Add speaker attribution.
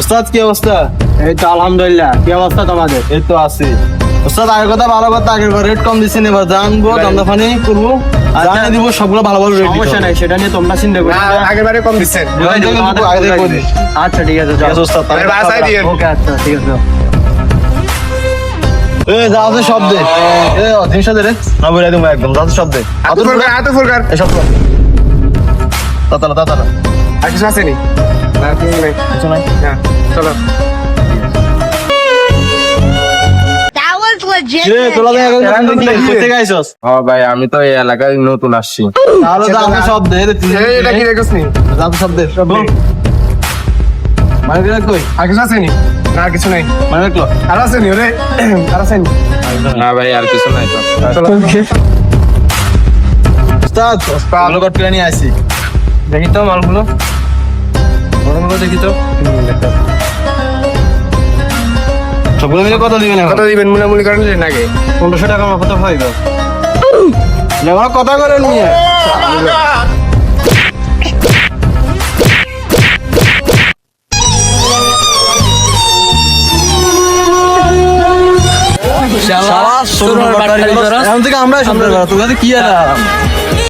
Speaker 1: ওস্তাদ কি অবস্থা?
Speaker 2: এই তো আলহামদুলিল্লাহ কি অবস্থা তোমাদের?
Speaker 1: এই তো আছি। ওস্তাদ আগের কথা ভালো কথা আগের রেট কম দিচ্ছেন এবার জানব দামদা ফানি করব। আর জানিয়ে দিব সবগুলো ভালো ভালো রেট
Speaker 2: সমস্যা নাই সেটা নিয়ে তোমরা চিন্তা করো।
Speaker 3: আগের বারে কম দিচ্ছেন।
Speaker 1: করে দিই।
Speaker 2: আচ্ছা ঠিক আছে
Speaker 1: আছে ওস্তাদ।
Speaker 2: ওকে আচ্ছা ঠিক আছে
Speaker 1: এ যা আছে সব দে। এ জিনিসটা দে রে। না বলে একদম এসব তাতালা তাতালা
Speaker 3: আর কিছু আসেনি না কিছু নেই
Speaker 1: কিছু নাই
Speaker 3: চলো।
Speaker 4: ভাই আমি তো এই এলাকায় নতুন আসছি
Speaker 1: তাহলে যা আছে সব দে রে তুই
Speaker 3: এই, এটা কি রেখেছ নি
Speaker 1: সব দে সব মানে কই
Speaker 3: আর কিছু আসেনি না কিছু নেই
Speaker 1: মানে রাখল
Speaker 3: আর আসেনি ওরে আর আসেনি
Speaker 4: না ভাই আর কিছু নাই তো
Speaker 3: চলো।
Speaker 1: ওস্তাদ ভালো করে নিয়ে আসি।
Speaker 4: দেখি তো মালগুলো।
Speaker 1: বড়গুলো দেখি তো। সবগুলো মিলে কত দিবেন
Speaker 3: কত দিবেন? মুলামুলি করেন নাকি
Speaker 1: পনেরোশো টাকা আমার কত পাইবে যেমন কথা করে নিয়ে তোকে কি আর